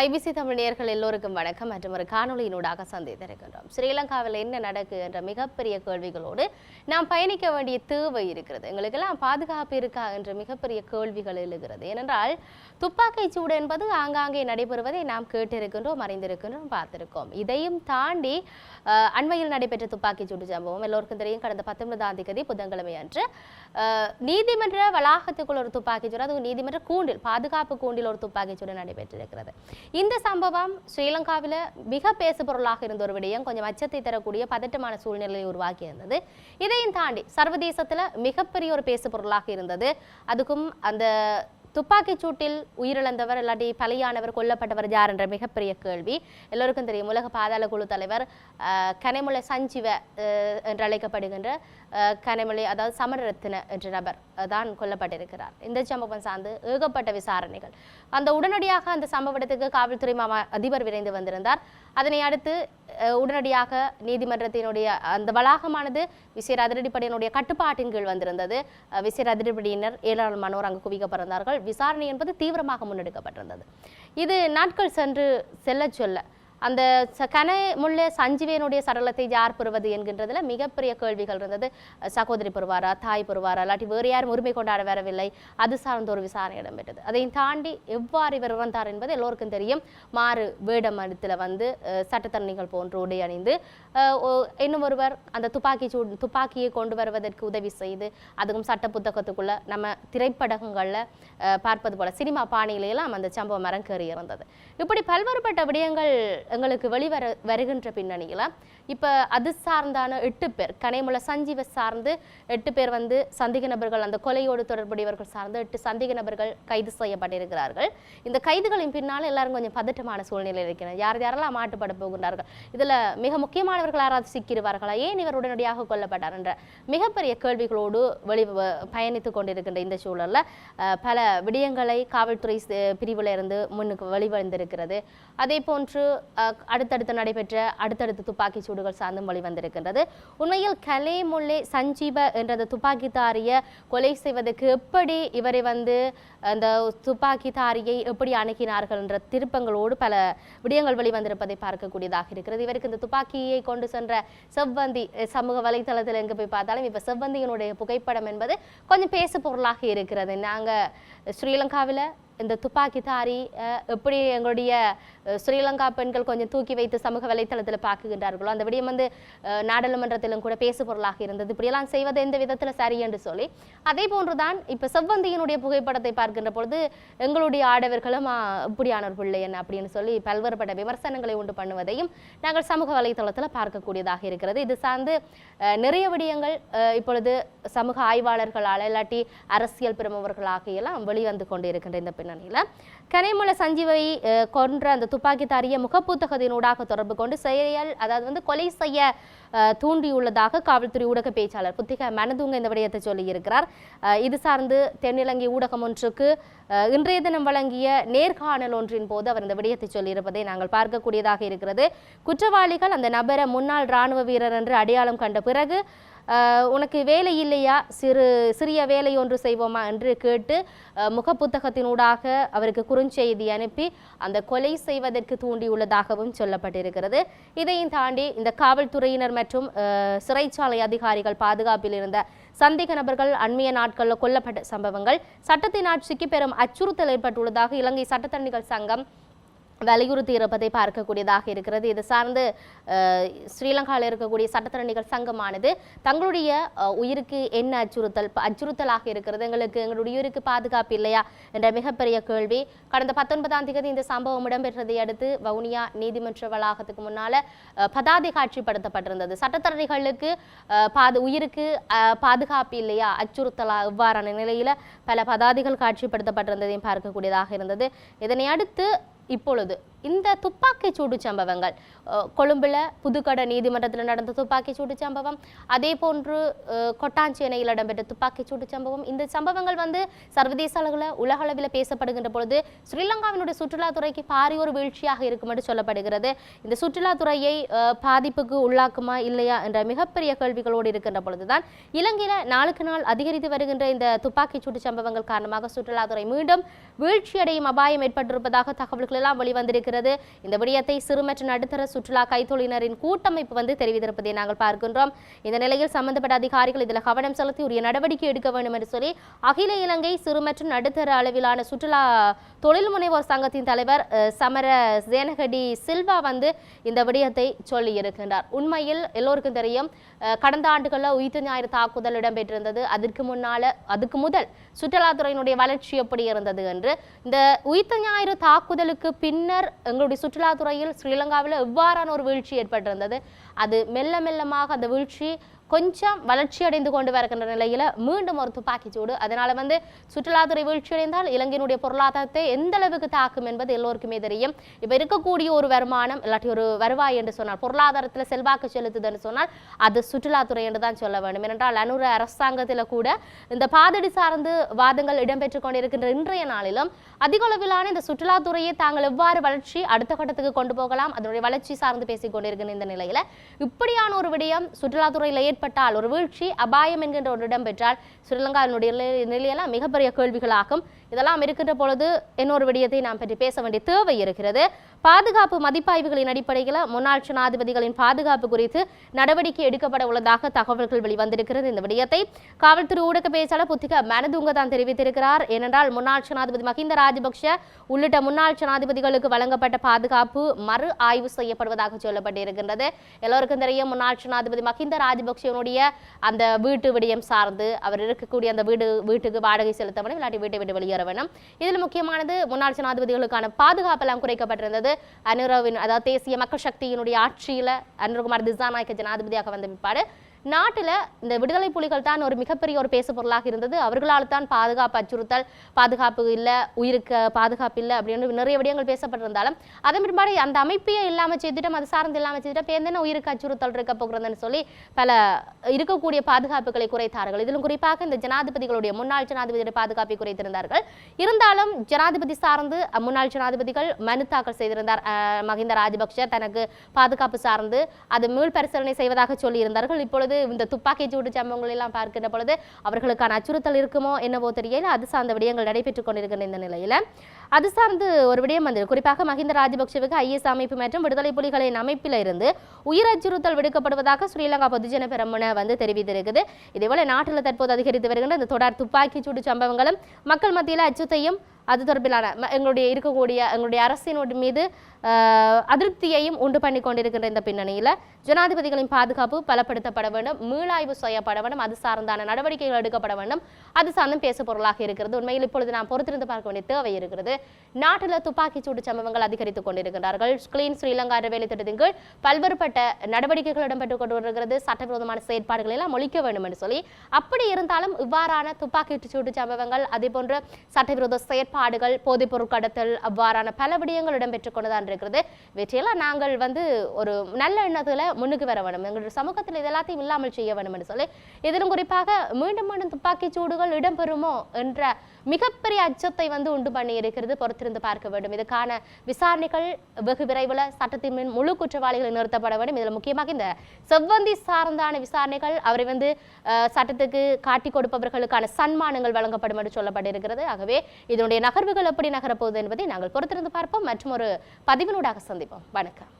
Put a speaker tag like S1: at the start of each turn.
S1: IBC Tamil நேயர்கள் எல்லோருக்கும் வணக்கம் மற்றும் ஒரு காணொலியினூடாக சந்தித்திருக்கின்றோம். ஸ்ரீலங்காவில் என்ன நடக்கு என்ற மிகப்பெரிய கேள்விகளோடு நாம் பயணிக்க வேண்டிய தேவை இருக்கிறது. எங்களுக்கெல்லாம் பாதுகாப்பு இருக்கா என்ற மிகப்பெரிய கேள்விகள் எழுகிறது. ஏனென்றால் துப்பாக்கி சூடு என்பது ஆங்காங்கே நடைபெறுவதை நாம் கேட்டிருக்கின்றோம் அறிந்திருக்கின்றோம் பார்த்திருக்கோம். இதையும் தாண்டி அண்மையில் நடைபெற்ற துப்பாக்கி சூடு சம்பவம் எல்லோருக்கும் தெரியும். கடந்த பத்தொன்பதாம் தேதி புதன்கிழமை அன்று நீதிமன்ற வளாகத்துக்குள் ஒரு துப்பாக்கி சூடு அதுவும் நீதிமன்ற கூண்டில் பாதுகாப்பு கூண்டில் ஒரு துப்பாக்கி சூடு நடைபெற்றிருக்கிறது. இந்த சம்பவம் ஸ்ரீலங்காவில் மிக பேசு பொருளாக இருந்த ஒரு விடயம். கொஞ்சம் அச்சத்தை தரக்கூடிய பதட்டமான சூழ்நிலையை உருவாக்கி இருந்தது இதையும் தாண்டி சர்வதேசத்துல மிகப்பெரிய ஒரு பேசு பொருளாக இருந்தது. அதுக்கும் அந்த துப்பாக்கிச் சூட்டில் உயிரிழந்தவர் இல்லாட்டி பலியானவர் கொல்லப்பட்டவர் யார் என்ற மிகப்பெரிய கேள்வி. எல்லோருக்கும் தெரியும் உலக பாதாள குழு தலைவர் கனைமுலை சஞ்சீவ என்று அழைக்கப்படுகின்ற அஹ், அதாவது சமரரத்ன என்ற நபர் தான் கொல்லப்பட்டிருக்கிறார். இந்த சம்பவம் சார்ந்து ஏகப்பட்ட விசாரணைகள். அந்த உடனடியாக அந்த சம்பவ இடத்துக்கு காவல்துறை மாமா அதிபர் விரைந்து வந்திருந்தார். அதனை அடுத்து உடனடியாக நீதிமன்றத்தினுடைய அந்த வளாகமானது விசேர அதிரடிப்படையினுடைய கட்டுப்பாட்டின் கீழ் வந்திருந்தது. விசேர அதிரடிப்படையினர் ஏராளமானோர் அங்கு குவிக்கப்பட்டிருந்தார்கள் விசாரணை என்பது தீவிரமாக முன்னெடுக்கப்பட்டிருந்தது. இது நாட்கள் சென்று செல்ல சொல்ல அந்த ச- கன சஞ்சீவியனுடைய சடலத்தை யார் பெறுவது என்கின்றதில் மிகப்பெரிய கேள்விகள் இருந்தது. சகோதரி பெறுவாரா தாய் பெறுவாரா இல்லாட்டி வேறு யாரும் உரிமை கொண்டாட வரவில்லை. அது சார்ந்த ஒரு விசாரணை இடம்பெற்றது. அதையும் தாண்டி எவ்வாறு இவர் இறந்தார் என்பது எல்லோருக்கும் தெரியும். மாறு வேடமடத்தில் வந்து சட்டத்தரணிகள் போன்று உடை அணிந்து இன்னும் ஒருவர் அந்த துப்பாக்கி சூ துப்பாக்கியை கொண்டு வருவதற்கு உதவி செய்து அதுவும் சட்ட புத்தகத்துக்குள்ள நம்ம திரைப்படங்களில் பார்ப்பது போல சினிமா பாணியிலெல்லாம் அந்த சம்பவம் அரங்கேறி இருந்தது. இப்படி பல்வேறுபட்ட விடயங்கள் எங்களுக்கு வெளிவர வருகின்ற பின்னணியில் இப்போ அது சார்ந்தான எட்டு பேர் கனைமுல சஞ்சீவை சார்ந்து எட்டு பேர் வந்து சந்தேக நபர்கள் அந்த கொலையோடு தொடர்புடையவர்கள் சார்ந்து எட்டு சந்தேக நபர்கள் கைது செய்யப்பட்டிருக்கிறார்கள். இந்த கைதுகளின் பின்னால் எல்லாரும் கொஞ்சம் பதட்டமான சூழ்நிலை இருக்கிறார் யார் யாரெல்லாம் மாட்டுப்பட போகின்றார்கள்? இதில் மிக முக்கியமானவர்கள் யாராவது சிக்கிடுவார்களா ஏன் இவர் உடனடியாக கொல்லப்பட்டார் என்ற மிகப்பெரிய கேள்விகளோடு வெளி பயணித்து பயணித்துக் கொண்டிருக்கின்ற இந்த சூழலில் பல விடயங்களை காவல்துறை பிரிவில் இருந்து முன்னுக்கு வெளிவந்திருக்கிறது. அதே போன்று அடுத்தடுத்து நடைபெற்ற அடுத்தடுத்து துப்பாக்கி சூடுகள் சார்ந்தும் வெளிவந்திருக்கின்றது. உண்மையில் கலே முல்லே சஞ்சீப என்ற அந்த துப்பாக்கிதாரிய கொலை செய்வதற்கு எப்படி இவரை வந்து அந்த துப்பாக்கிதாரியை எப்படி அணுகினார்கள் என்ற திருப்பங்களோடு பல விடயங்கள் வெளிவந்திருப்பதை பார்க்கக்கூடியதாக இருக்கிறது. இவருக்கு இந்த துப்பாக்கியை கொண்டு சென்ற செவ்வந்தி சமூக வலைத்தளத்தில் எங்கே போய் பார்த்தாலும் இப்போ செவ்வந்தியினுடைய புகைப்படம் என்பது கொஞ்சம் பேசு பொருளாக இருக்கிறது. நாங்கள் ஸ்ரீலங்காவில் இந்த துப்பாக்கிதாரி எப்படி எங்களுடைய ஸ்ரீலங்கா பெண்கள் கொஞ்சம் தூக்கி வைத்து சமூக வலைத்தளத்தில் பார்க்குகின்றார்களோ அந்த விடயம் வந்து நாடாளுமன்றத்திலும் கூட பேசு பொருளாக இருந்தது. இப்படியெல்லாம் செய்வது எந்த விதத்தில் சரி என்று சொல்லி அதே போன்றுதான் இப்போ செவ்வந்தியினுடைய புகைப்படத்தை பார்க்கின்ற பொழுது எங்களுடைய ஆடவர்களும் இப்படியான ஒரு பிள்ளை என்ன அப்படின்னு சொல்லி பல்வேறுபட்ட விமர்சனங்களை உண்டு பண்ணுவதையும் நாங்கள் சமூக வலைத்தளத்தில் பார்க்கக்கூடியதாக இருக்கிறது. இது சார்ந்து நிறைய விடயங்கள் இப்பொழுது சமூக ஆய்வாளர்களால் இல்லாட்டி அரசியல் பிரமுகர்களாக எல்லாம் வெளிவந்து கொண்டு இருக்கின்ற இந்த பின்னணியில் கனைமுல சஞ்சீவை கொன்ற அந்த துப்பாக்கிதாரிய முகப்புத்தகத்தினூடாக தொடர்பு கொண்டு செயல் அதாவது வந்து கொலை செய்ய தூண்டியுள்ளதாக காவல்துறை ஊடக பேச்சாளர் புத்திக மனதுங்க இந்த விடயத்தை சொல்லியிருக்கிறார். இது சார்ந்து தென்னிலங்கை ஊடகம் ஒன்றுக்கு இன்றைய தினம் வழங்கிய நேர்காணல் ஒன்றின் போது அவர் இந்த விடயத்தை சொல்லியிருப்பதை நாங்கள் பார்க்கக்கூடியதாக இருக்கிறது. குற்றவாளிகள் அந்த நபரை முன்னாள் இராணுவ வீரர் என்று அடையாளம் கண்ட பிறகு உனக்கு வேலை இல்லையா? சிறு சிறிய வேலை ஒன்று செய்வோமா? என்று கேட்டு முகப்புத்தகத்தினூடாக அவருக்கு குறுஞ்செய்தி அனுப்பி அந்த கொலை செய்வதற்கு தூண்டியுள்ளதாகவும் சொல்லப்பட்டிருக்கிறது. இதையும் தாண்டி இந்த காவல்துறையினர் மற்றும் சிறைச்சாலை அதிகாரிகள் பாதுகாப்பில் இருந்த சந்தேக நபர்கள் அண்மைய நாட்களில் கொல்லப்பட்ட சம்பவங்கள் சட்டத்தின் ஆட்சிக்கு பெரும் அச்சுறுத்தல் ஏற்பட்டுள்ளதாக இலங்கை சட்டத்தரணிகள் சங்கம் வலியுறுத்தி இருப்பதை பார்க்கக்கூடியதாக இருக்கிறது. இது சார்ந்து ஸ்ரீலங்காவில் இருக்கக்கூடிய சட்டத்தரணிகள் சங்கமானது தங்களுடைய உயிருக்கு என்ன அச்சுறுத்தல் ப- அச்சுறுத்தலாக இருக்கிறது? எங்களுக்கு எங்களுடைய உயிருக்கு பாதுகாப்பு இல்லையா? என்ற மிகப்பெரிய கேள்வி. கடந்த பத்தொன்பதாம் தேதி இந்த சம்பவம் இடம்பெற்றதை அடுத்து வவுனியா நீதிமன்ற வளாகத்துக்கு முன்னால் பதாதி காட்சிப்படுத்தப்பட்டிருந்தது. சட்டத்தரணிகளுக்கு பாது உயிருக்கு பாதுகாப்பு இல்லையா? அச்சுறுத்தலா இவ்வாறான நிலையில் பல பதாதிகள் காட்சிப்படுத்தப்பட்டிருந்ததையும் பார்க்கக்கூடியதாக இருந்தது. இதனை அடுத்து இப்பொழுது. இந்த துப்பாக்கி சூடு சம்பவங்கள் கொழும்பில் கொழும்புல புதுக்கடை நீதிமன்றத்தில் நடந்த துப்பாக்கிச் சூடு சம்பவம் அதே போன்று கொட்டாஞ்சேனையில் இடம்பெற்ற துப்பாக்கிச் சூடு சம்பவம். இந்த சம்பவங்கள் வந்து சர்வதேச அளவில் உலக அளவில் பேசப்படுகின்ற பொழுது ஸ்ரீலங்காவினுடைய சுற்றுலாத்துறைக்கு பாரி ஒரு வீழ்ச்சியாக இருக்கும் என்று சொல்லப்படுகிறது. இந்த சுற்றுலாத்துறையை பாதிப்புக்கு உள்ளாக்குமா இல்லையா என்ற மிகப்பெரிய கேள்விகளோடு இருக்கின்ற பொழுதுதான் இலங்கையில் நாளுக்கு நாள் அதிகரித்து வருகின்ற இந்த துப்பாக்கி சூடு சம்பவங்கள் காரணமாக சுற்றுலாத்துறை மீண்டும் வீழ்ச்சியடையும் அபாயம் ஏற்பட்டிருப்பதாக தகவல்கள் எல்லாம் வெளிவந்திருக்கிறது இந்த விடயத்தை சிறு மற்றும் நடுத்தர சுற்றுலா கைத்தொழிலினரின் கூட்டமைப்பு வந்து தெரிவித்திருப்பதை நாங்கள் பார்க்கின்றோம். இந்த நிலையில் சம்பந்தப்பட்ட அதிகாரிகள் இதில் கவனம் செலுத்தி உரிய நடவடிக்கை எடுக்க வேண்டும் என்று சொல்லி அகில இலங்கை சிறு மற்றும் நடுத்தர அளவிலான சுற்றுலா தொழில் முனைவோர் சங்கத்தின் தலைவர் சமர சேனகடி சில்வா வந்து இந்த விடயத்தை சொல்லி இருக்கின்றார். உண்மையில் எல்லோருக்கும் தெரியும் கடந்த ஆண்டுகளில் உயிர்த்த ஞாயிறு தாக்குதல் இடம்பெற்றிருந்தது. அதற்கு முன்னால அதுக்கு முதல் சுற்றுலாத்துறையினுடைய வளர்ச்சி எப்படி இருந்தது என்று. இந்த உயிர்த்த ஞாயிறு தாக்குதலுக்கு பின்னர் எங்களுடைய சுற்றுலாத்துறையில் ஸ்ரீலங்காவில் எவ்வாறான ஒரு வீழ்ச்சி ஏற்பட்டிருந்தது? அது மெல்ல மெல்லமாக அந்த வீழ்ச்சி கொஞ்சம் வளர்ச்சி அடைந்து கொண்டு வருகின்ற நிலையில் மீண்டும் ஒரு துப்பாக்கிச்சூடு அதனால் வந்து சுற்றுலாத்துறை வீழ்ச்சியடைந்தால் இலங்கையினுடைய பொருளாதாரத்தை எந்த அளவுக்கு தாக்கும் என்பது எல்லோருக்குமே தெரியும். இப்போ இருக்கக்கூடிய ஒரு வருமானம் இல்லாட்டி ஒரு வருவாய் என்று சொன்னால் பொருளாதாரத்தில் செல்வாக்கு செலுத்துதுன்னு சொன்னால் அது சுற்றுலாத்துறை என்று தான் சொல்ல வேண்டும். ஏனென்றால் அனுர அரசாங்கத்தில் கூட இந்த பாதடி சார்ந்து வாதங்கள் இடம்பெற்றுக் கொண்டிருக்கின்ற இன்றைய நாளிலும் அதிக அளவிலான இந்த சுற்றுலாத்துறையை தாங்கள் எவ்வாறு வளர்ச்சி அடுத்த கட்டத்துக்கு கொண்டு போகலாம் அதனுடைய வளர்ச்சி சார்ந்து பேசிக் கொண்டிருக்கின்ற இந்த நிலையில் இப்படியான ஒரு விடயம் சுற்றுலாத்துறையில் ஏற்பட்டால் ஒரு வீழ்ச்சி அபாயம் என்கின்ற ஒரு இடம் பெற்றால் ஸ்ரீலங்காவினுடைய நிலையெல்லாம் மிகப்பெரிய கேள்விகளாகும். இதெல்லாம் இருக்கின்ற பொழுது இன்னொரு விடயத்தை நாம் பற்றி பேச வேண்டிய தேவை இருக்கிறது. பாதுகாப்பு மதிப்பாய்வுகளின் அடிப்படையில் முன்னாள் ஜனாதிபதிகளின் பாதுகாப்பு குறித்து நடவடிக்கை எடுக்கப்பட உள்ளதாக தகவல்கள் வெளிவந்திருக்கிறது. இந்த விடயத்தை காவல்துறை ஊடக பேச்சாளர் புத்திக மனதுங்க தான் தெரிவித்திருக்கிறார். ஏனென்றால் முன்னாள் ஜனாதிபதி மஹிந்த ராஜபக்ஷ உள்ளிட்ட முன்னாள் ஜனாதிபதிகளுக்கு வழங்கப்பட்ட பாதுகாப்பு மறு ஆய்வு செய்யப்படுவதாக சொல்லப்பட்டிருக்கின்றது. எல்லோருக்கும் தெரியும் முன்னாள் ஜனாதிபதி மஹிந்த ராஜபக்ஷனுடைய அந்த வீட்டு விடயம் சார்ந்து அவர் இருக்கக்கூடிய அந்த வீடு வீட்டுக்கு வாடகை செலுத்த வேண்டும் இல்லாட்டி வீட்டை விட்டு வெளியேற வேண்டும் இதில் முக்கியமானது முன்னாள் ஜனாதிபதிகளுக்கான பாதுகாப்பெல்லாம் குறைக்கப்பட்டிருந்தது. அனுரவின் அதாவது தேசிய மக்கள் சக்தியினுடைய ஆட்சியில் அனுரகுமார் திசாநாயக்க ஜனாதிபதியாக வந்த பிற்பாடு நாட்டில் இந்த விடுதலை புலிகள் தான் ஒரு மிகப்பெரிய ஒரு பேசு பொருளாக இருந்தது. அவர்களால் தான் பாதுகாப்பு அச்சுறுத்தல் பாதுகாப்பு இல்லை உயிருக்கு பாதுகாப்பு இல்லை அப்படின்னு நிறைய விடயங்கள் பேசப்பட்டிருந்தாலும் அதன் பின்பாடு அந்த அமைப்பையே இல்லாமல் செய்துட்டோம் அது சார்ந்து இல்லாமல் செய்துட்டோம் பேருந்தேன உயிருக்கு அச்சுறுத்தல் இருக்க போகிறதுன்னு சொல்லி பல இருக்கக்கூடிய பாதுகாப்புகளை குறைத்தார்கள். இதிலும் குறிப்பாக இந்த ஜனாதிபதிகளுடைய முன்னாள் ஜனாதிபதியுடைய பாதுகாப்பை குறைத்திருந்தார்கள். இருந்தாலும் ஜனாதிபதி சார்ந்து முன்னாள் ஜனாதிபதிகள் மனு தாக்கல் செய்திருந்தார். மஹிந்த ராஜபக்ஷ தனக்கு பாதுகாப்பு சார்ந்து அது மீள் பரிசீலனை செய்வதாக சொல்லியிருந்தார்கள். இப்பொழுது இந்த துப்பாக்கி சூடு சம்பவங்கள் எல்லாம் பார்க்கின்ற பொழுது அவர்களுக்கான அச்சுறுத்தல் இருக்குமோ என்னவோ தெரியல. அது சார்ந்த விடயங்கள் நடைபெற்றுக் கொண்டிருக்கின்ற இந்த நிலையில. அது சார்ந்து ஒரு விடயம் வந்து குறிப்பாக மஹிந்த ராஜபக்சேவுக்கு ஐஎஸ் அமைப்பு மற்றும் விடுதலை புலிகளின் அமைப்பில் இருந்து உயிர் அச்சுறுத்தல் விடுக்கப்படுவதாக ஸ்ரீலங்கா பொதுஜன பெரமுன வந்து தெரிவித்திருக்குது. இதேபோல நாட்டில் தற்போது அதிகரித்து வருகின்ற இந்த தொடர் துப்பாக்கி சூடு சம்பவங்களும் மக்கள் மத்தியில் அச்சத்தையும் அது தொடர்பிலான எங்களுடைய இருக்கக்கூடிய எங்களுடைய அரசினுடைய மீது அதிருப்தியையும் உண்டு பண்ணி கொண்டிருக்கின்ற இந்த பின்னணியில் ஜனாதிபதிகளின் பாதுகாப்பு பலப்படுத்தப்பட வேண்டும் மீளாய்வு செய்யப்பட வேண்டும் அது சார்ந்தான நடவடிக்கைகள் எடுக்கப்பட வேண்டும் அது சார்ந்தும் பேச பொருளாக இருக்கிறது. உண்மையில் இப்பொழுது நாம் பொறுத்திருந்து பார்க்க வேண்டிய தேவை இருக்கிறது. நாட்டில் துப்பாக்கிச்சூடு சம்பவங்கள் அதிகரித்துக் கொண்டிருக்கிறார்கள் கிளீன் ஸ்ரீலங்கா வேலை திட்டத்தின் கீழ் பல்வேறுபட்ட நடவடிக்கைகள் இடம்பெற்றுக் கொண்டு வருகிறது சட்டவிரோதமான செயற்பாடுகளை எல்லாம் ஒழிக்க வேண்டும் என்று சொல்லி அப்படி இருந்தாலும் இவ்வாறான துப்பாக்கி சூடு சம்பவங்கள் அதே போன்ற சட்டவிரோத செயற்பாடுகள் போதைப்பொருள் கடத்தல் அவ்வாறான பல விடயங்கள் இடம்பெற்றுக் கொண்டுதான் இருக்கிறது. இவற்றையெல்லாம் நாங்கள் வந்து ஒரு நல்ல எண்ணத்துல முன்னுக்கு வர வேண்டும். எங்களுடைய சமூகத்தில் இதெல்லாத்தையும் இல்லாமல் செய்ய வேண்டும் என்று சொல்லி இதிலும் குறிப்பாக மீண்டும் மீண்டும் துப்பாக்கி சூடுகள் இடம்பெறுமோ என்ற மிகப்பெரிய அச்சத்தை வந்து உண்டு பண்ணி இருக்கிறது. பொறுத்திருந்து பார்க்க வேண்டும். இதுக்கான விசாரணைகள் வெகு விரைவில் சட்டத்தின் முழு குற்றவாளிகள் நிறுத்தப்பட வேண்டும். இதில் முக்கியமாக இந்த செவ்வந்தி சார்ந்தான விசாரணைகள் அவரை வந்து சட்டத்துக்கு காட்டி கொடுப்பவர்களுக்கான சன்மானங்கள் வழங்கப்படும் என்று சொல்லப்பட்டிருக்கிறது. ஆகவே இதனுடைய நகர்வுகள் எப்படி நகரப்போகுது என்பதை நாங்கள் பொறுத்திருந்து பார்ப்போம். மற்றும் ஒரு பதிவினூடாக சந்திப்போம். வணக்கம்.